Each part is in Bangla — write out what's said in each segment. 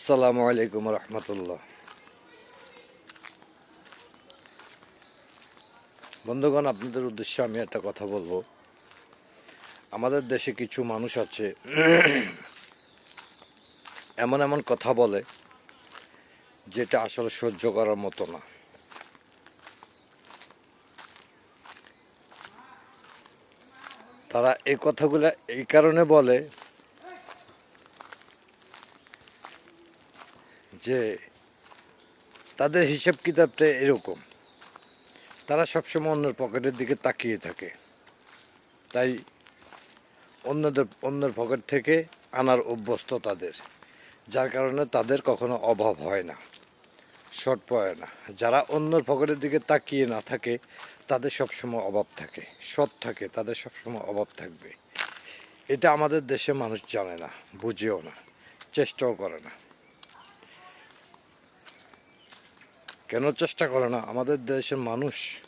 আসসালামু আলাইকুম রহমতুল্লাহ। বন্ধুগণ, আপনাদের উদ্দেশ্যে আমি একটা কথা বলব। আমাদের দেশে কিছু মানুষ আছে, এমন এমন কথা বলে, যেটা আসলে সহ্য করার মতো না। তারা এই কথাগুলো এই কারণে বলে যে তাদের হিসাব কিতাবটা এরকম। তারা সবসময় অন্যের পকেটের দিকে তাকিয়ে থাকে। তাই অন্যদের, অন্যের পকেট থেকে আনার অভ্যস্ত তাদের, যার কারণে তাদের কখনো অভাব হয় না শর্ট পড়ে না। যারা অন্যের পকেটের দিকে তাকিয়ে না থাকে, তাদের সবসময় অভাব থাকে, সৎ থাকে, তাদের সবসময় অভাব থাকবে। এটা আমাদের দেশে মানুষ জানে না, বুঝেও না, চেষ্টাও করে না। কেন চেষ্টা করে না? আমাদের দেশের মানুষ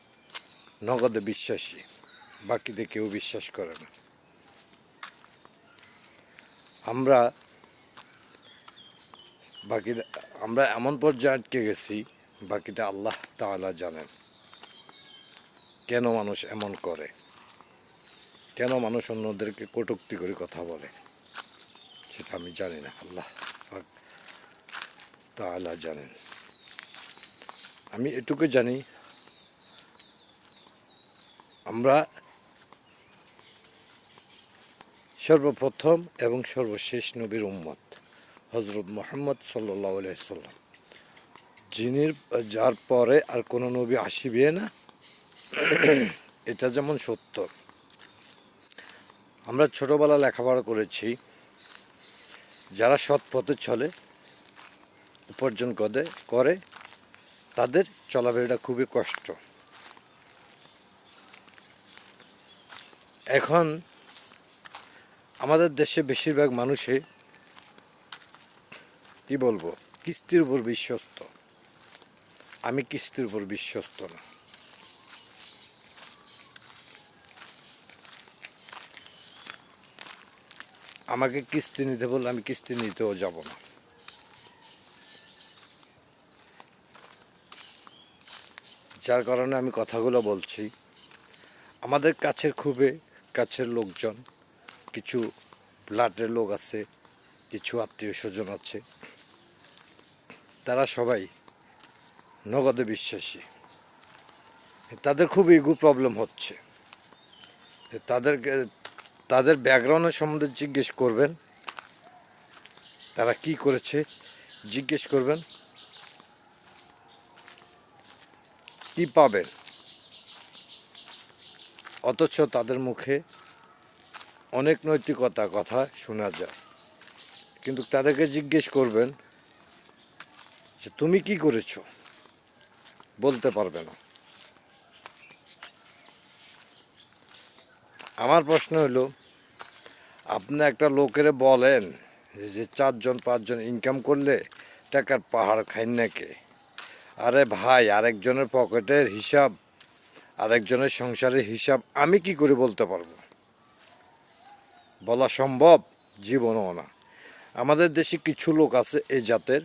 নগদে বিশ্বাসী বাকিতে কেউ বিশ্বাস করে না। আমরা বাকি আমরা এমন পর্যায়ে আটকে গেছি, বাকিটা আল্লাহ তাআলা জানেন। কেন মানুষ এমন করে? কেন মানুষ অন্যদেরকে কটুক্তি করে কথা বলে? সেটা আমি জানি না। আল্লাহ তাআলা জানেন। আমি এটুকু জানি, আমরা সর্বপ্রথম এবং সর্বশেষ নবীর উম্মত হজরত মোহাম্মদ সাল্লাহ সাল্লাম। যিনি যার পরে আর কোনো নবী আসিবে না, এটা যেমন সত্য। আমরা ছোটবেলা লেখাপড়া করেছি, যারা সৎ পথে চলে, উপার্জন করে করে তাদের চলাফেরাটা খুবই কষ্ট। এখন আমাদের দেশে বেশিরভাগ মানুষে কি বলব, কিস্তির উপর বিশ্বস্ত। আমি কিস্তির উপর বিশ্বস্ত না। আমাকে কিস্তি নিতে বললে আমি কিস্তি নিতেও যাব না। যার কারণে আমি কথাগুলো বলছি। আমাদের কাছের খুবই কাছের লোকজন, কিছু ব্লাডের লোক আছে, কিছু আত্মীয় স্বজন আছে। তারা সবাই নগদে বিশ্বাসী। তাদের খুব ইগু প্রবলেম হচ্ছে। তাদেরকে, তাদের ব্যাকগ্রাউন্ডের সম্বন্ধে জিজ্ঞেস করবেন। তারা কি করেছে? জিজ্ঞেস করবেন। কি পাবেন অথচ তাদের মুখে অনেক নৈতিকতা কথা শোনা যায়। কিন্তু তাদেরকে জিজ্ঞেস করবেন যে, তুমি কি করেছ? বলতে পারবে না। আমার প্রশ্ন হলো, আপনি একটা লোকের বলেন যে, চারজন, পাঁচজন ইনকাম করলে টাকার পাহাড় খাইন নাকে আরে ভাই, আরেকজনের পকেটের হিসাব, আরেকজনের সংসারের হিসাব আমি কি করে বলতে পারব? বলা সম্ভব? জীবনও না। আমাদের দেশে কিছু লোক আছে এই জাতের,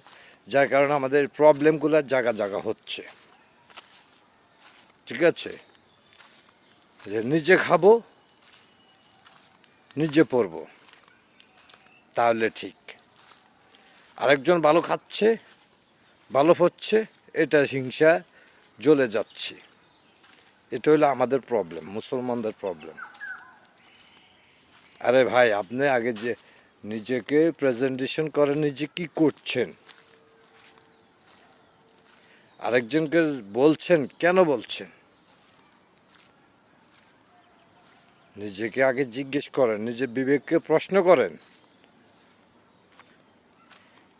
যার কারণে আমাদের প্রবলেমগুলো জায়গা জায়গা হচ্ছে। ঠিক আছে? যে নিজে খাব, নিজে পরবো। তাহলে ঠিক। আরেকজন ভালো খাচ্ছে, ভালো হচ্ছে এটা হিংসা জ্বলে যাচ্ছে। এটা হলো আমাদের প্রবলেম মুসলমানদের প্রবলেম আরে ভাই, আপনি আগে যে নিজেকে প্রেজেন্টেশন করে নিজে কি করছেন? আরেকজনকে বলছেন, কেন বলছেন? নিজেকে আগে জিজ্ঞেস করেন নিজের বিবেককে প্রশ্ন করেন।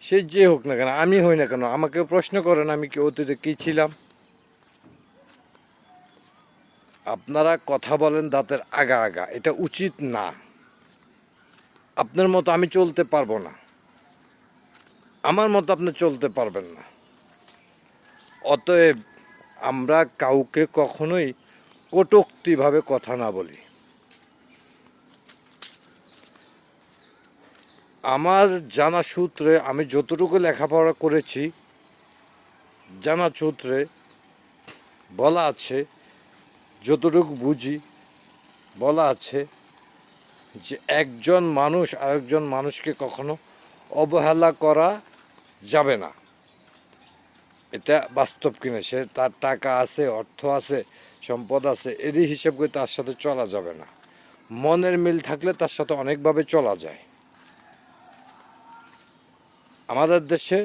সে যে হোক না কেন, আমি হই না কেন, আমাকে প্রশ্ন করেন আমি কি অতীতে কী ছিলাম। আপনারা কথা বলেন দাঁতের আগা আগা, এটা উচিত না। আপনার মতো আমি চলতে পারব না। আমার মতো আপনি চলতে পারবেন না। অতএব আমরা কাউকে কখনোই কটুক্তিভাবে কথা না বলি। আমার জানা সূত্রে আমি যতটুকু লেখাপড়া করেছি, জানা সূত্রে বলা আছে, যতটুকু বুঝি, বলা আছে যে একজন মানুষ আরেকজন মানুষকে কখনো অবহেলা করা যাবে না। এটা বাস্তব কিনা, সে তার টাকা আছে, অর্থ আছে, সম্পদ আছে, এরই হিসেব করে তার সাথে চলা যাবে না। মনের মিল থাকলে তার সাথে অনেকভাবে চলা যায়। আমাদের দেশে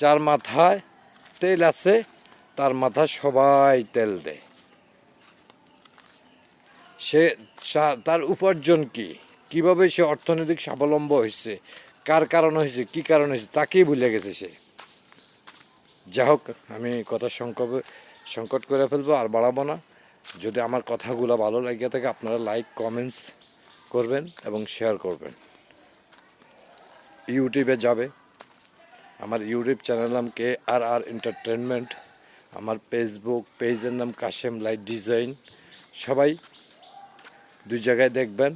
যার মাথায় তেল আছে, তার মাথায় সবাই তেল দেয়। সে তার উপার্জন কি? কীভাবে সে অর্থনৈতিক স্বাবলম্ব হয়েছে? কার কারণ হয়েছে? কি কারণ হয়েছে? তাকেই ভুলে গেছে সে। যা হোক, আমি কথা সংকট সংকট করে ফেলব, আর বাড়াবো না। যদি আমার কথাগুলো ভালো লাগে থাকে, আপনারা লাইক কমেন্টস করবেন এবং শেয়ার করবেন। ইউটিউবে যাবে। আমার ইউটিউব চ্যানেল নাম কে আর আর এন্টারটেনমেন্ট আমার ফেসবুক পেজের নাম কাশেম লাইট ডিজাইন। সবাই দুই জায়গায় দেখবেন।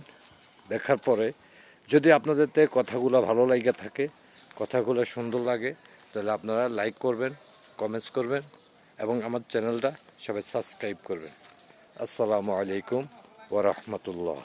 দেখার পরে যদি আপনাদের তে কথাগুলো ভালো লাগে থাকে, কথাগুলো সুন্দর লাগে, তাহলে আপনারা লাইক করবেন, কমেন্টস করবেন এবং আমার চ্যানেলটা সবাই সাবস্ক্রাইব করবেন। আসসালামু আলাইকুম ওরহমতুল্লাহ